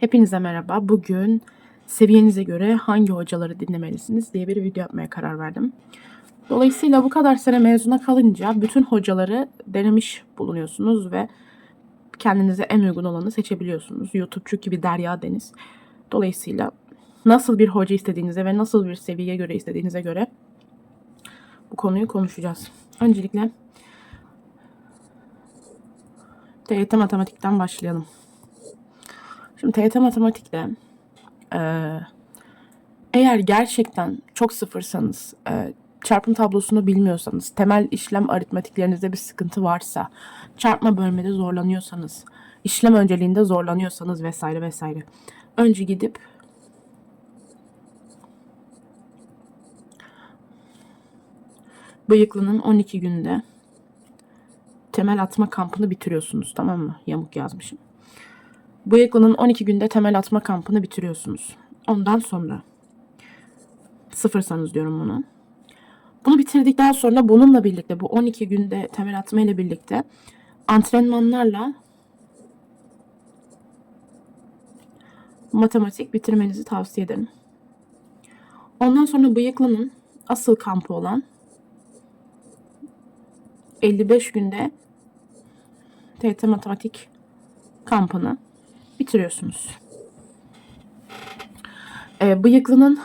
Hepinize merhaba. Bugün seviyenize göre hangi hocaları dinlemelisiniz diye bir video yapmaya karar verdim. Dolayısıyla bu kadar sene mezuna kalınca bütün hocaları denemiş bulunuyorsunuz ve kendinize en uygun olanı seçebiliyorsunuz. YouTube çünkü bir derya deniz. Dolayısıyla nasıl bir hoca istediğinize ve nasıl bir seviyeye göre istediğinize göre bu konuyu konuşacağız. Öncelikle TYT matematikten başlayalım. Şimdi TYT matematikte eğer gerçekten çok sıfırsanız, çarpım tablosunu bilmiyorsanız, temel işlem aritmetiklerinizde bir sıkıntı varsa, çarpma bölmede zorlanıyorsanız, işlem önceliğinde zorlanıyorsanız vesaire vesaire. Önce gidip Bıyıklı'nın 12 günde temel atma kampını bitiriyorsunuz tamam mı? Yamuk yazmışım. Bıyıklı'nın 12 günde temel atma kampını bitiriyorsunuz. Ondan sonra sıfırsanız diyorum bunu. Bunu bitirdikten sonra bununla birlikte bu 12 günde temel atma ile birlikte antrenmanlarla matematik bitirmenizi tavsiye ederim. Ondan sonra Bıyıklı'nın asıl kampı olan 55 günde TYT matematik kampını bitiriyorsunuz. Ee, Bıyıklı'nın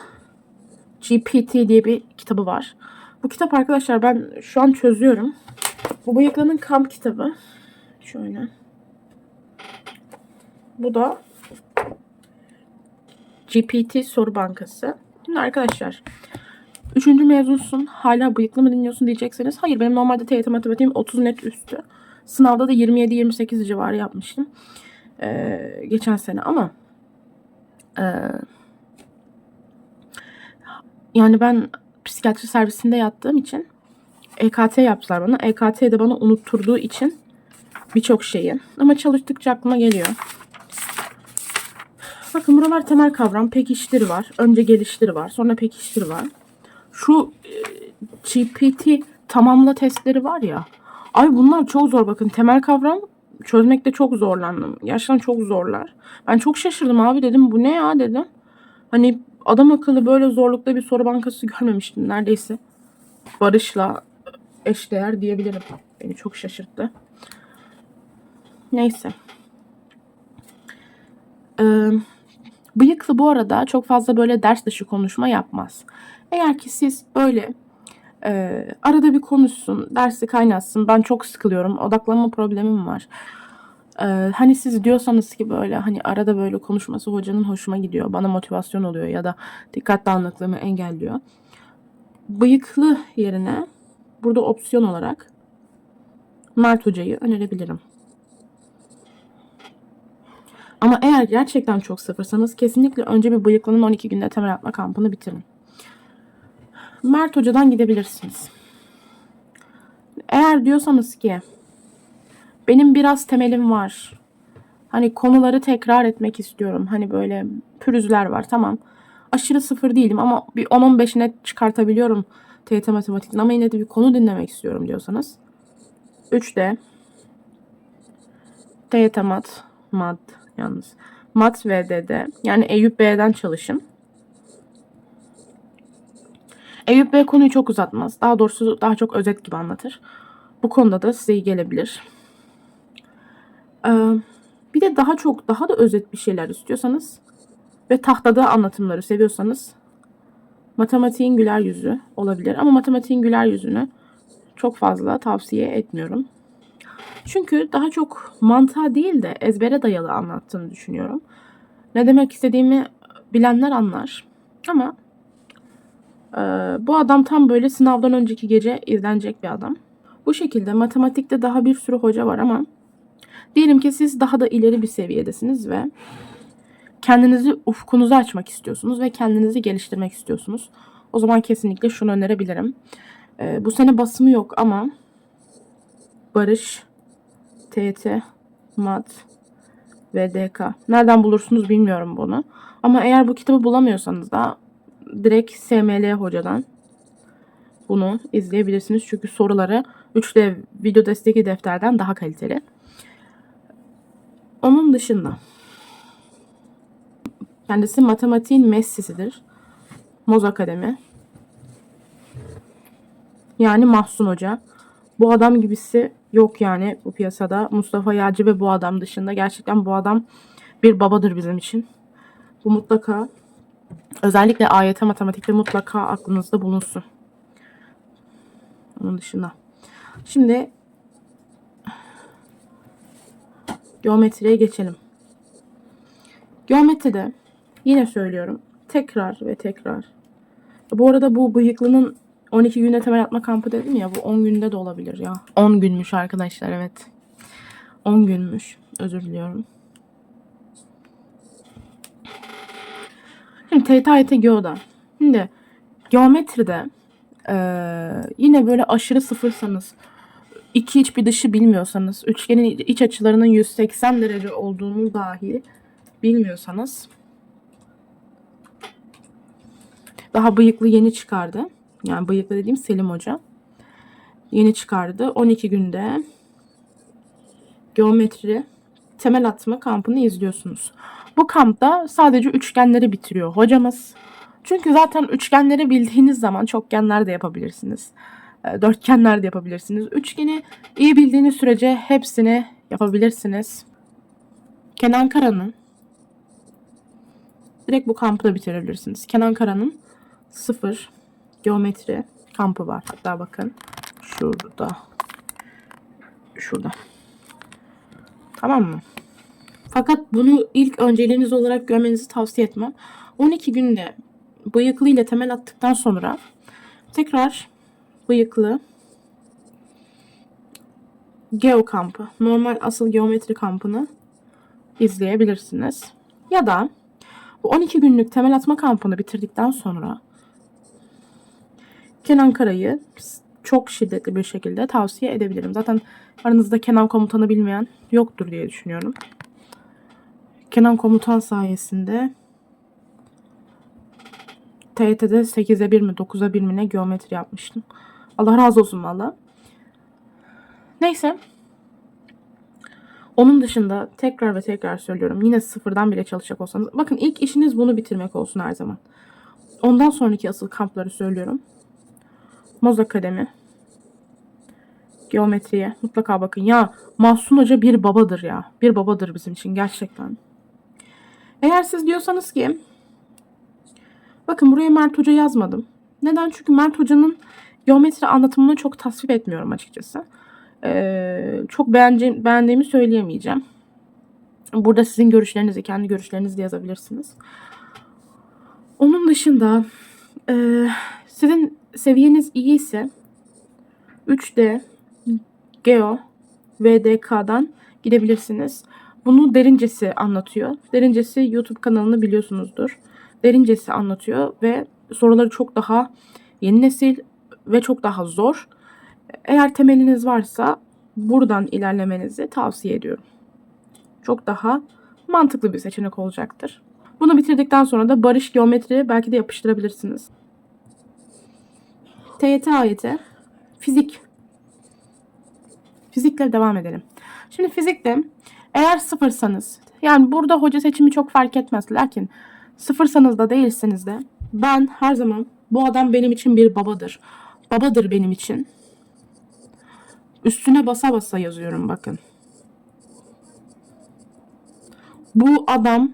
GPT diye bir kitabı var. Bu kitap arkadaşlar ben şu an çözüyorum. Bu Bıyıklı'nın kamp kitabı. Şöyle. Bu da GPT soru bankası. Şimdi arkadaşlar Üçüncü mezunsun. Hala bıyıklı mı dinliyorsun diyecekseniz. Hayır benim normalde TYT matematiğim 30 net üstü. Sınavda da 27-28 civarı yapmıştım. Ee, geçen sene ama e, yani ben psikiyatri servisinde yattığım için EKT yaptılar bana. EKT de bana unutturduğu için birçok şeyi. Ama çalıştıkça aklıma geliyor. Bakın buralar temel kavram. Pekiştir var. Önce geliştir var. Sonra pekiştir var. Şu e, GPT tamamla testleri var ya. Ay bunlar çok zor bakın. Temel kavram çözmekte çok zorlandım. Gerçekten çok zorlar. Ben çok şaşırdım abi dedim. Bu ne ya dedim. Hani adam akıllı böyle zorlukta bir soru bankası görmemiştim neredeyse. Barış'la eşdeğer diyebilirim. Beni çok şaşırttı. Neyse. Ee, bıyıklı bu arada çok fazla böyle ders dışı konuşma yapmaz. Eğer ki siz böyle e, arada bir konuşsun, dersi kaynatsın. Ben çok sıkılıyorum. Odaklanma problemim var. E, hani siz diyorsanız ki böyle hani arada böyle konuşması hocanın hoşuma gidiyor. Bana motivasyon oluyor ya da dikkat dağınıklığımı engelliyor. Bıyıklı yerine burada opsiyon olarak Mert Hoca'yı önerebilirim. Ama eğer gerçekten çok sıfırsanız kesinlikle önce bir bıyıklının 12 günde temel atma kampını bitirin. Mert Hoca'dan gidebilirsiniz. Eğer diyorsanız ki benim biraz temelim var. Hani konuları tekrar etmek istiyorum. Hani böyle pürüzler var tamam. Aşırı sıfır değilim ama bir 10-15 net çıkartabiliyorum TYT matematikten ama yine de bir konu dinlemek istiyorum diyorsanız. 3'de TYT mat, mad yalnız. Mat VD'de yani Eyüp B'den çalışın. Eyüp Bey konuyu çok uzatmaz. Daha doğrusu daha çok özet gibi anlatır. Bu konuda da size iyi gelebilir. Ee, bir de daha çok daha da özet bir şeyler istiyorsanız ve tahtada anlatımları seviyorsanız matematiğin güler yüzü olabilir. Ama matematiğin güler yüzünü çok fazla tavsiye etmiyorum. Çünkü daha çok mantığa değil de ezbere dayalı anlattığını düşünüyorum. Ne demek istediğimi bilenler anlar. Ama ee, bu adam tam böyle sınavdan önceki gece izlenecek bir adam. Bu şekilde matematikte daha bir sürü hoca var ama diyelim ki siz daha da ileri bir seviyedesiniz ve kendinizi ufkunuzu açmak istiyorsunuz ve kendinizi geliştirmek istiyorsunuz. O zaman kesinlikle şunu önerebilirim. Ee, bu sene basımı yok ama Barış, TET, Mat ve DK. Nereden bulursunuz bilmiyorum bunu. Ama eğer bu kitabı bulamıyorsanız da direkt SML hocadan bunu izleyebilirsiniz. Çünkü soruları 3D video destekli defterden daha kaliteli. Onun dışında Kendisi matematiğin Messi'sidir. Moz Akademi. Yani Mahsun Hoca. Bu adam gibisi yok yani bu piyasada. Mustafa Yağcı ve bu adam dışında. Gerçekten bu adam bir babadır bizim için. Bu mutlaka özellikle AYT matematikte mutlaka aklınızda bulunsun. Onun dışında. Şimdi geometriye geçelim. Geometride yine söylüyorum. Tekrar ve tekrar. Bu arada bu bıyıklının 12 günde temel atma kampı dedim ya. Bu 10 günde de olabilir ya. 10 günmüş arkadaşlar evet. 10 günmüş. Özür diliyorum. Şimdi TYT Geo'da. Şimdi geometride eee, yine böyle aşırı sıfırsanız iki iç bir dışı bilmiyorsanız üçgenin iç açılarının 180 derece olduğunu dahi bilmiyorsanız daha bıyıklı yeni çıkardı. Yani bıyıklı dediğim Selim Hoca. Yeni çıkardı. 12 günde geometri temel atma kampını izliyorsunuz. Bu kampta sadece üçgenleri bitiriyor hocamız. Çünkü zaten üçgenleri bildiğiniz zaman çokgenler de yapabilirsiniz. E, Dörtgenler de yapabilirsiniz. Üçgeni iyi bildiğiniz sürece hepsini yapabilirsiniz. Kenan Kara'nın direkt bu kampı da bitirebilirsiniz. Kenan Kara'nın sıfır geometri kampı var. Hatta bakın şurada. Şurada. Tamam mı? Fakat bunu ilk önceliğiniz olarak görmenizi tavsiye etmem. 12 günde bıyıklı ile temel attıktan sonra tekrar bıyıklı geo kampı, normal asıl geometri kampını izleyebilirsiniz. Ya da bu 12 günlük temel atma kampını bitirdikten sonra Kenan Kara'yı çok şiddetli bir şekilde tavsiye edebilirim. Zaten aranızda Kenan komutanı bilmeyen yoktur diye düşünüyorum. Kenan komutan sayesinde TYT'de 8'e 1 mi 9'a 1 mi ne geometri yapmıştım. Allah razı olsun valla. Neyse. Onun dışında tekrar ve tekrar söylüyorum. Yine sıfırdan bile çalışacak olsanız. Bakın ilk işiniz bunu bitirmek olsun her zaman. Ondan sonraki asıl kampları söylüyorum. Moz Akademi. Geometriye mutlaka bakın. Ya Mahsun Hoca bir babadır ya. Bir babadır bizim için gerçekten. Eğer siz diyorsanız ki bakın buraya Mert Hoca yazmadım. Neden? Çünkü Mert Hoca'nın geometri anlatımını çok tasvip etmiyorum açıkçası. Ee, çok beğeneceğim, beğendiğimi söyleyemeyeceğim. Burada sizin görüşlerinizi, kendi görüşlerinizi de yazabilirsiniz. Onun dışında e, sizin seviyeniz iyi ise 3D, Geo, VDK'dan gidebilirsiniz. Bunu Derincesi anlatıyor. Derincesi YouTube kanalını biliyorsunuzdur. Derincesi anlatıyor ve soruları çok daha yeni nesil ve çok daha zor. Eğer temeliniz varsa buradan ilerlemenizi tavsiye ediyorum. Çok daha mantıklı bir seçenek olacaktır. Bunu bitirdikten sonra da barış geometri belki de yapıştırabilirsiniz. TYT ayeti fizik. Fizikle devam edelim. Şimdi fizikte eğer sıfırsanız yani burada hoca seçimi çok fark etmez. Lakin sıfırsanız da değilseniz de ben her zaman bu adam benim için bir babadır. Babadır benim için. Üstüne basa basa yazıyorum bakın. Bu adam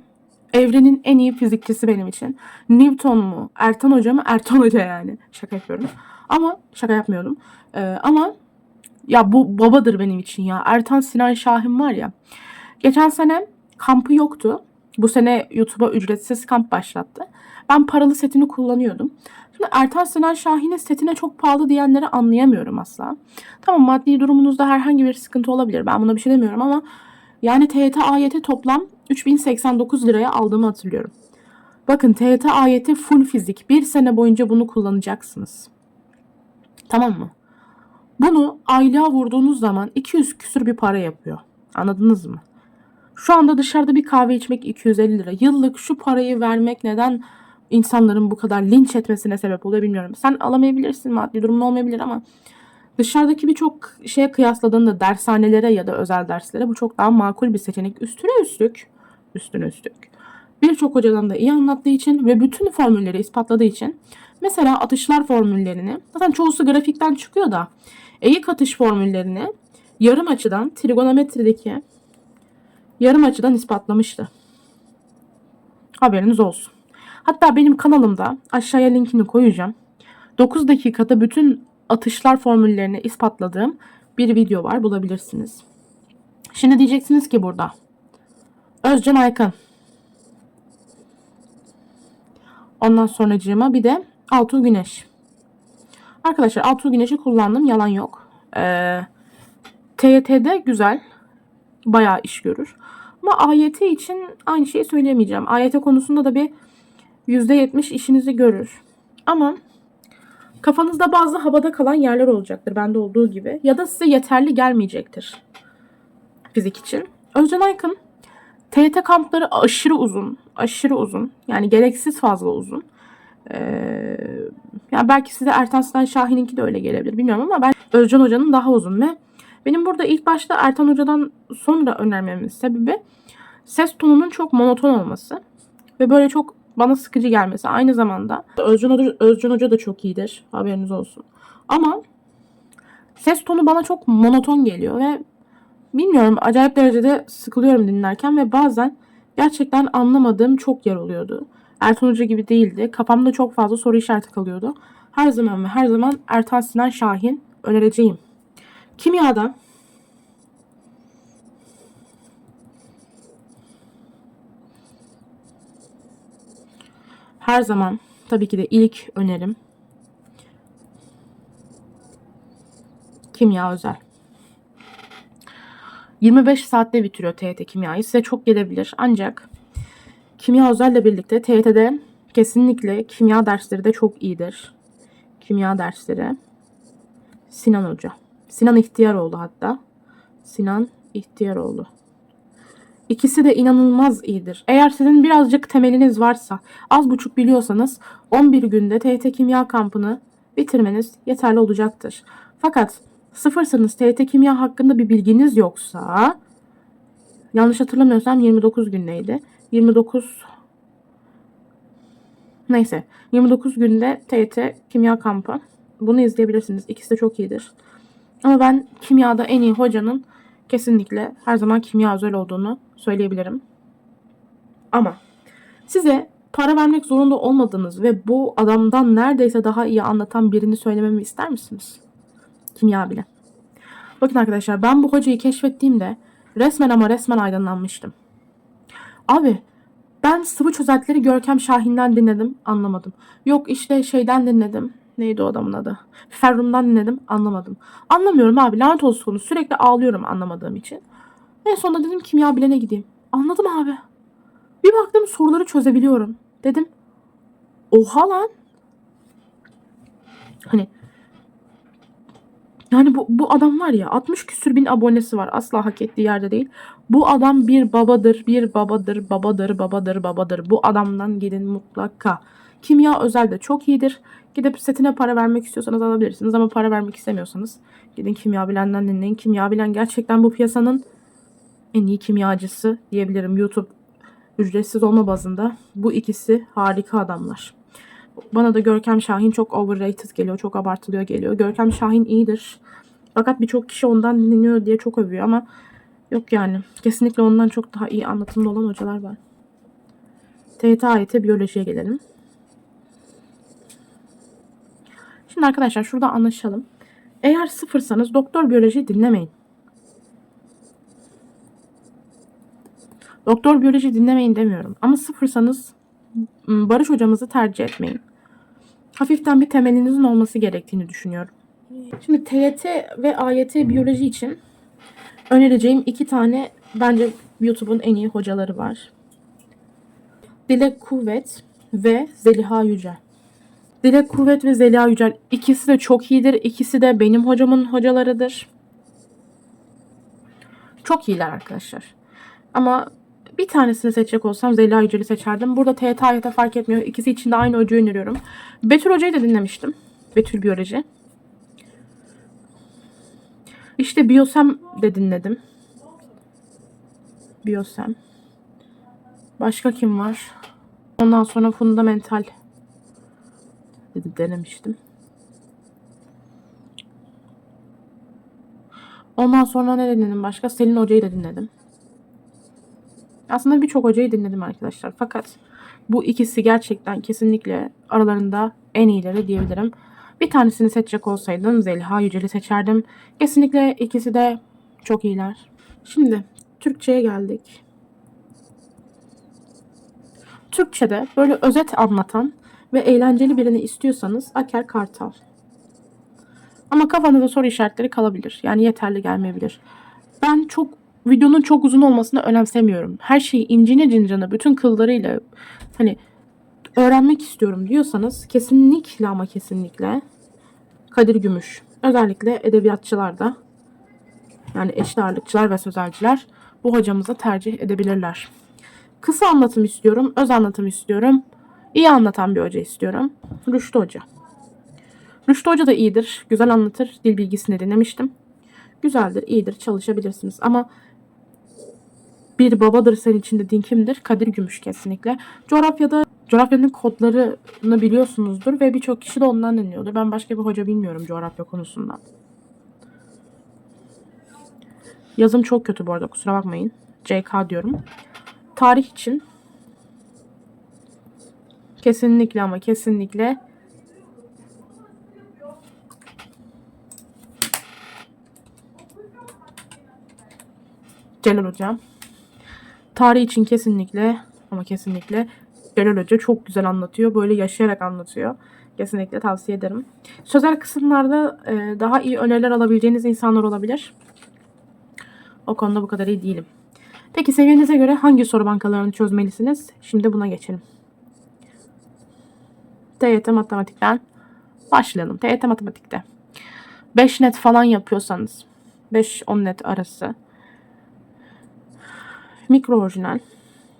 evrenin en iyi fizikçisi benim için. Newton mu? Ertan Hoca mı? Ertan Hoca yani. Şaka yapıyorum. Ama şaka yapmıyordum. Ee, ama ya bu babadır benim için ya. Ertan Sinan Şahin var ya. Geçen sene kampı yoktu. Bu sene YouTube'a ücretsiz kamp başlattı. Ben paralı setini kullanıyordum. Şimdi Ertan Sinan Şahin'in setine çok pahalı diyenleri anlayamıyorum asla. Tamam maddi durumunuzda herhangi bir sıkıntı olabilir. Ben buna bir şey demiyorum ama yani TYT AYT toplam 3089 liraya aldığımı hatırlıyorum. Bakın TYT AYT full fizik. Bir sene boyunca bunu kullanacaksınız. Tamam mı? Bunu aylığa vurduğunuz zaman 200 küsür bir para yapıyor. Anladınız mı? Şu anda dışarıda bir kahve içmek 250 lira. Yıllık şu parayı vermek neden insanların bu kadar linç etmesine sebep oluyor bilmiyorum. Sen alamayabilirsin maddi durumun olmayabilir ama dışarıdaki birçok şeye kıyasladığında dershanelere ya da özel derslere bu çok daha makul bir seçenek. Üstüne üstlük, üstüne üstlük. birçok hocadan da iyi anlattığı için ve bütün formülleri ispatladığı için mesela atışlar formüllerini zaten çoğusu grafikten çıkıyor da eğik atış formüllerini yarım açıdan trigonometrideki yarım açıdan ispatlamıştı. Haberiniz olsun. Hatta benim kanalımda aşağıya linkini koyacağım. 9 dakikada bütün atışlar formüllerini ispatladığım bir video var bulabilirsiniz. Şimdi diyeceksiniz ki burada Özcan Aykan Ondan sonracığıma bir de Altuğ Güneş. Arkadaşlar Altuğ Güneş'i kullandım. Yalan yok. Ee, TYT'de güzel. Bayağı iş görür. Ama AYT için aynı şeyi söyleyemeyeceğim. AYT konusunda da bir %70 işinizi görür. Ama kafanızda bazı havada kalan yerler olacaktır. Bende olduğu gibi. Ya da size yeterli gelmeyecektir. Fizik için. Özcan Aykın TYT kampları aşırı uzun. Aşırı uzun. Yani gereksiz fazla uzun. Ee, yani belki size Ertan Sinan Şahin'inki de öyle gelebilir. Bilmiyorum ama ben Özcan Hoca'nın daha uzun ve benim burada ilk başta Ertan Hoca'dan sonra önermemin sebebi ses tonunun çok monoton olması ve böyle çok bana sıkıcı gelmesi. Aynı zamanda Özcan Hoca, Özcan Hoca da çok iyidir. Haberiniz olsun. Ama ses tonu bana çok monoton geliyor ve bilmiyorum acayip derecede sıkılıyorum dinlerken ve bazen gerçekten anlamadığım çok yer oluyordu. Ertan Hoca gibi değildi. Kafamda çok fazla soru işareti kalıyordu. Her zaman ve her zaman Ertan Sinan Şahin önereceğim. Kimyada her zaman tabii ki de ilk önerim kimya özel. 25 saatte bitiriyor TYT kimyayı. Size çok gelebilir. Ancak kimya özelle birlikte TYT'de kesinlikle kimya dersleri de çok iyidir. Kimya dersleri. Sinan Hoca. Sinan İhtiyaroğlu hatta. Sinan İhtiyaroğlu. İkisi de inanılmaz iyidir. Eğer sizin birazcık temeliniz varsa, az buçuk biliyorsanız 11 günde TYT Kimya kampını bitirmeniz yeterli olacaktır. Fakat sıfırsınız TYT Kimya hakkında bir bilginiz yoksa, yanlış hatırlamıyorsam 29 gündeydi. 29 Neyse 29 günde TYT Kimya kampı. Bunu izleyebilirsiniz. İkisi de çok iyidir. Ama ben kimyada en iyi hocanın kesinlikle her zaman kimya özel olduğunu söyleyebilirim. Ama size para vermek zorunda olmadığınız ve bu adamdan neredeyse daha iyi anlatan birini söylememi ister misiniz? Kimya bile. Bakın arkadaşlar ben bu hocayı keşfettiğimde resmen ama resmen aydınlanmıştım. Abi ben sıvı çözeltileri Görkem Şahin'den dinledim anlamadım. Yok işte şeyden dinledim. Neydi o adamın adı? Ferrum'dan dinledim anlamadım. Anlamıyorum abi lanet olsun. Sürekli ağlıyorum anlamadığım için. En sonunda dedim kimya bilene gideyim. Anladım abi. Bir baktım soruları çözebiliyorum. Dedim oha lan. Hani yani bu, bu adam var ya 60 küsür bin abonesi var. Asla hak ettiği yerde değil. Bu adam bir babadır, bir babadır, babadır, babadır, babadır. Bu adamdan gidin mutlaka. Kimya özel de çok iyidir. Gidip setine para vermek istiyorsanız alabilirsiniz ama para vermek istemiyorsanız gidin kimya bilenden dinleyin. Kimya bilen gerçekten bu piyasanın en iyi kimyacısı diyebilirim. YouTube ücretsiz olma bazında bu ikisi harika adamlar. Bana da Görkem Şahin çok overrated geliyor. Çok abartılıyor geliyor. Görkem Şahin iyidir. Fakat birçok kişi ondan dinleniyor diye çok övüyor ama yok yani. Kesinlikle ondan çok daha iyi anlatımda olan hocalar var. TYT AYT biyolojiye gelelim. Şimdi arkadaşlar şurada anlaşalım. Eğer sıfırsanız doktor biyoloji dinlemeyin. Doktor biyoloji dinlemeyin demiyorum. Ama sıfırsanız Barış hocamızı tercih etmeyin. Hafiften bir temelinizin olması gerektiğini düşünüyorum. Şimdi TYT ve AYT biyoloji için önereceğim iki tane bence YouTube'un en iyi hocaları var. Dilek Kuvvet ve Zeliha Yücel. Dilek Kuvvet ve Zeliha Yücel ikisi de çok iyidir. İkisi de benim hocamın hocalarıdır. Çok iyiler arkadaşlar. Ama bir tanesini seçecek olsam Zeliha Yücel'i seçerdim. Burada TYT AYT fark etmiyor. İkisi için de aynı hocayı öneriyorum. Betül Hoca'yı da dinlemiştim. Betül Biyoloji. İşte Biyosem de dinledim. Biyosem. Başka kim var? Ondan sonra fundamental dedi denemiştim. Ondan sonra ne dinledim başka? Selin Hoca'yı da dinledim. Aslında birçok hocayı dinledim arkadaşlar. Fakat bu ikisi gerçekten kesinlikle aralarında en iyileri diyebilirim. Bir tanesini seçecek olsaydım Zeliha Yücel'i seçerdim. Kesinlikle ikisi de çok iyiler. Şimdi Türkçe'ye geldik. Türkçe'de böyle özet anlatan ve eğlenceli birini istiyorsanız Aker Kartal. Ama kafanızda soru işaretleri kalabilir. Yani yeterli gelmeyebilir. Ben çok videonun çok uzun olmasını önemsemiyorum. Her şeyi incine cincine bütün kıllarıyla hani öğrenmek istiyorum diyorsanız kesinlikle ama kesinlikle Kadir Gümüş. Özellikle edebiyatçılarda yani eşit ağırlıkçılar ve sözelciler bu hocamıza tercih edebilirler. Kısa anlatım istiyorum, öz anlatım istiyorum. iyi anlatan bir hoca istiyorum. Rüştü Hoca. Rüştü Hoca da iyidir, güzel anlatır. Dil bilgisini dinlemiştim. Güzeldir, iyidir, çalışabilirsiniz. Ama bir babadır senin için dediğin kimdir? Kadir Gümüş kesinlikle. Coğrafyada coğrafyanın kodlarını biliyorsunuzdur ve birçok kişi de ondan dinliyordur. Ben başka bir hoca bilmiyorum coğrafya konusundan. Yazım çok kötü bu arada kusura bakmayın. CK diyorum. Tarih için kesinlikle ama kesinlikle Celal Hocam. Tarih için kesinlikle ama kesinlikle Celal Hoca çok güzel anlatıyor. Böyle yaşayarak anlatıyor. Kesinlikle tavsiye ederim. Sözel kısımlarda e, daha iyi öneriler alabileceğiniz insanlar olabilir. O konuda bu kadar iyi değilim. Peki seviyenize göre hangi soru bankalarını çözmelisiniz? Şimdi buna geçelim. TYT matematikten başlayalım. TYT matematikte 5 net falan yapıyorsanız 5-10 net arası mikro orijinal.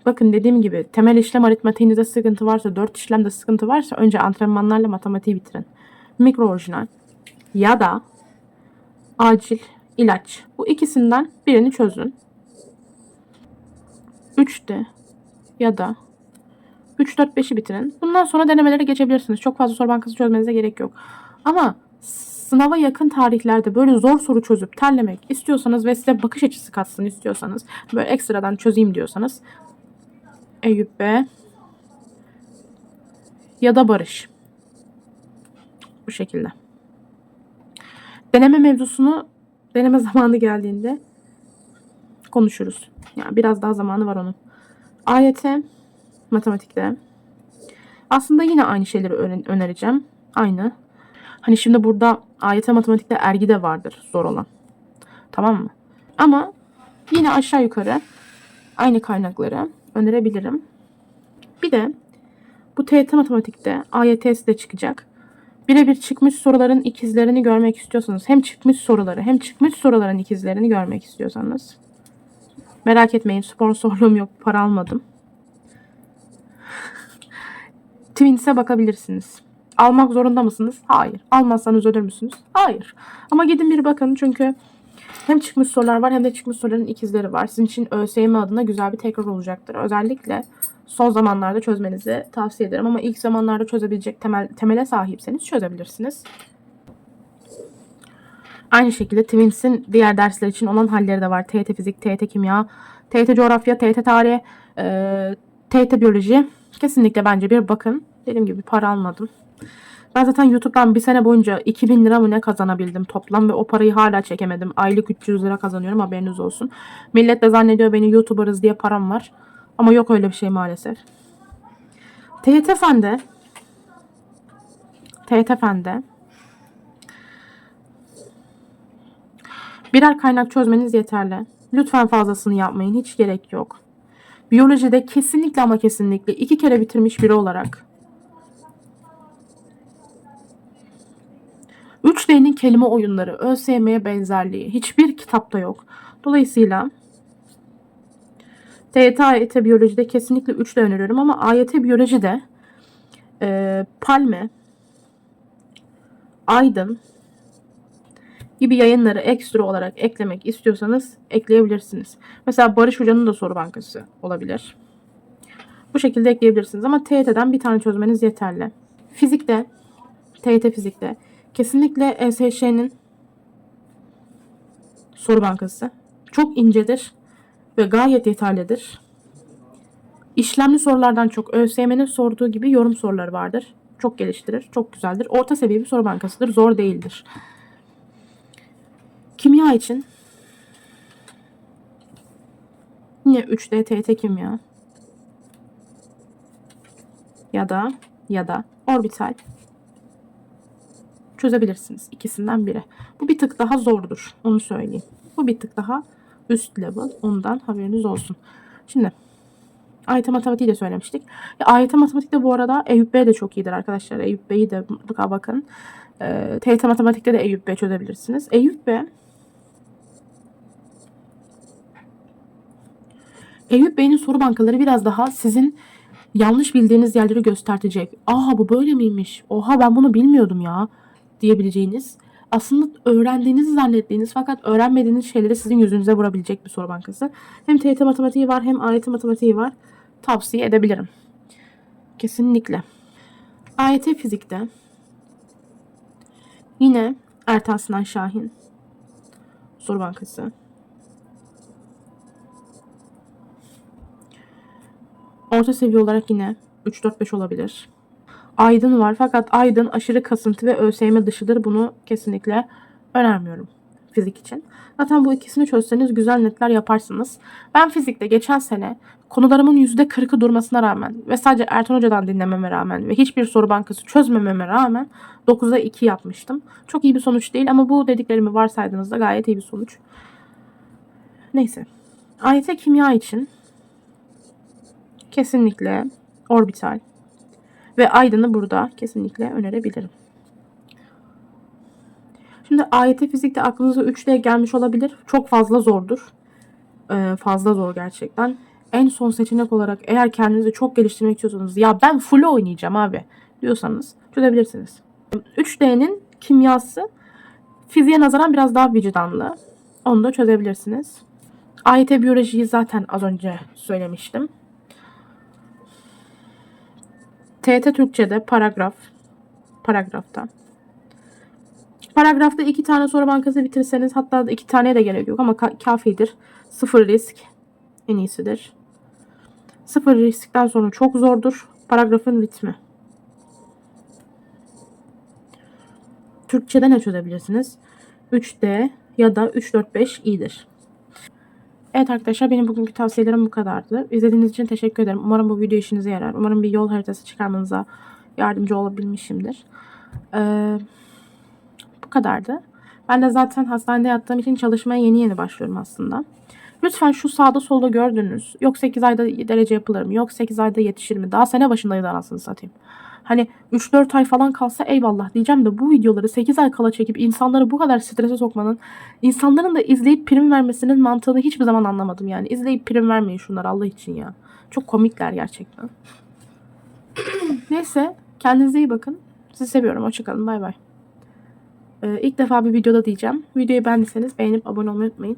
Bakın dediğim gibi temel işlem aritmatiğinizde sıkıntı varsa, 4 işlemde sıkıntı varsa önce antrenmanlarla matematiği bitirin. Mikro orijinal ya da acil ilaç. Bu ikisinden birini çözün. 3'te ya da 3 4 5'i bitirin. Bundan sonra denemelere geçebilirsiniz. Çok fazla soru bankası çözmenize gerek yok. Ama sınava yakın tarihlerde böyle zor soru çözüp terlemek istiyorsanız ve size bakış açısı katsın istiyorsanız böyle ekstradan çözeyim diyorsanız Eyüp B ya da Barış. Bu şekilde. Deneme mevzusunu deneme zamanı geldiğinde konuşuruz. Yani biraz daha zamanı var onun. AYT matematikte. Aslında yine aynı şeyleri önereceğim. Aynı. Hani şimdi burada AYT matematikte ergi de vardır zor olan. Tamam mı? Ama yine aşağı yukarı aynı kaynakları önerebilirim. Bir de bu TYT matematikte AYT'si de çıkacak. Birebir çıkmış soruların ikizlerini görmek istiyorsanız hem çıkmış soruları hem çıkmış soruların ikizlerini görmek istiyorsanız merak etmeyin sponsorluğum yok para almadım. Twins'e bakabilirsiniz. Almak zorunda mısınız? Hayır. Almazsanız öder müsünüz? Hayır. Ama gidin bir bakın çünkü hem çıkmış sorular var hem de çıkmış soruların ikizleri var. Sizin için ÖSYM adına güzel bir tekrar olacaktır. Özellikle son zamanlarda çözmenizi tavsiye ederim. Ama ilk zamanlarda çözebilecek temel, temele sahipseniz çözebilirsiniz. Aynı şekilde Twins'in diğer dersler için olan halleri de var. TYT Fizik, TYT Kimya, TYT Coğrafya, TYT Tarih, e, TYT Biyoloji. Kesinlikle bence bir bakın. Dediğim gibi para almadım. Ben zaten YouTube'dan bir sene boyunca 2000 lira mı ne kazanabildim toplam ve o parayı hala çekemedim. Aylık 300 lira kazanıyorum haberiniz olsun. Millet de zannediyor beni YouTuber'ız diye param var. Ama yok öyle bir şey maalesef. TYT Fen'de TYT Fen'de birer kaynak çözmeniz yeterli. Lütfen fazlasını yapmayın. Hiç gerek yok. Biyolojide kesinlikle ama kesinlikle iki kere bitirmiş biri olarak 3D'nin kelime oyunları, ÖSYM'ye benzerliği hiçbir kitapta yok. Dolayısıyla TYT, AYT biyolojide kesinlikle 3D öneriyorum ama AYT biyolojide e, Palme, Aydın gibi yayınları ekstra olarak eklemek istiyorsanız ekleyebilirsiniz. Mesela Barış Hoca'nın da soru bankası olabilir. Bu şekilde ekleyebilirsiniz ama TYT'den bir tane çözmeniz yeterli. Fizikte, TYT fizikte kesinlikle ESŞ'nin soru bankası çok incedir ve gayet yeterlidir. İşlemli sorulardan çok ÖSYM'nin sorduğu gibi yorum soruları vardır. Çok geliştirir, çok güzeldir. Orta seviye bir soru bankasıdır, zor değildir. Kimya için yine 3D TYT kimya ya da ya da orbital çözebilirsiniz ikisinden biri. Bu bir tık daha zordur. Onu söyleyeyim. Bu bir tık daha üst level. Ondan haberiniz olsun. Şimdi AYT matematiği de söylemiştik. Ya, AYT matematikte bu arada Eyüp Bey de çok iyidir arkadaşlar. Eyüp Bey'i de mutlaka bakın. Ee, TYT matematikte de Eyüp Bey çözebilirsiniz. Eyüp Bey Eyüp Bey'in soru bankaları biraz daha sizin yanlış bildiğiniz yerleri göstertecek. Aa bu böyle miymiş? Oha ben bunu bilmiyordum ya diyebileceğiniz aslında öğrendiğinizi zannettiğiniz fakat öğrenmediğiniz şeyleri sizin yüzünüze vurabilecek bir soru bankası. Hem TYT matematiği var hem AYT matematiği var. Tavsiye edebilirim. Kesinlikle. AYT fizikte yine Ertan Sinan Şahin soru bankası. Orta seviye olarak yine 3-4-5 olabilir. Aydın var fakat Aydın aşırı kasıntı ve ÖSYM dışıdır. Bunu kesinlikle önermiyorum fizik için. Zaten bu ikisini çözseniz güzel netler yaparsınız. Ben fizikte geçen sene konularımın %40'ı durmasına rağmen ve sadece Ertan Hoca'dan dinlememe rağmen ve hiçbir soru bankası çözmememe rağmen 9'a 2 yapmıştım. Çok iyi bir sonuç değil ama bu dediklerimi varsaydığınızda gayet iyi bir sonuç. Neyse. AYT kimya için kesinlikle orbital ve Aydın'ı burada kesinlikle önerebilirim. Şimdi AYT fizikte aklınıza 3D gelmiş olabilir. Çok fazla zordur. Ee, fazla zor gerçekten. En son seçenek olarak eğer kendinizi çok geliştirmek istiyorsanız ya ben full oynayacağım abi diyorsanız çözebilirsiniz. 3D'nin kimyası fiziğe nazaran biraz daha vicdanlı. Onu da çözebilirsiniz. AYT biyolojiyi zaten az önce söylemiştim. TET Türkçe'de paragraf. Paragrafta. Paragrafta iki tane soru bankası bitirseniz hatta iki taneye de gerek yok ama ka- kafidir. Sıfır risk en iyisidir. Sıfır riskten sonra çok zordur. Paragrafın ritmi. Türkçe'de ne çözebilirsiniz? 3D ya da 3-4-5 iyidir. Evet arkadaşlar benim bugünkü tavsiyelerim bu kadardı. İzlediğiniz için teşekkür ederim. Umarım bu video işinize yarar. Umarım bir yol haritası çıkarmanıza yardımcı olabilmişimdir. Ee, bu kadardı. Ben de zaten hastanede yattığım için çalışmaya yeni yeni başlıyorum aslında. Lütfen şu sağda solda gördüğünüz yok 8 ayda derece yapılır mı? Yok 8 ayda yetişir mi? Daha sene başındayız anasını satayım. Hani 3-4 ay falan kalsa eyvallah diyeceğim de bu videoları 8 ay kala çekip insanları bu kadar strese sokmanın, insanların da izleyip prim vermesinin mantığını hiçbir zaman anlamadım yani. İzleyip prim vermeyin şunlar Allah için ya. Çok komikler gerçekten. Neyse kendinize iyi bakın. Sizi seviyorum. Hoşçakalın. Bay bay. Ee, ilk defa bir videoda diyeceğim. Videoyu beğendiyseniz beğenip abone olmayı unutmayın.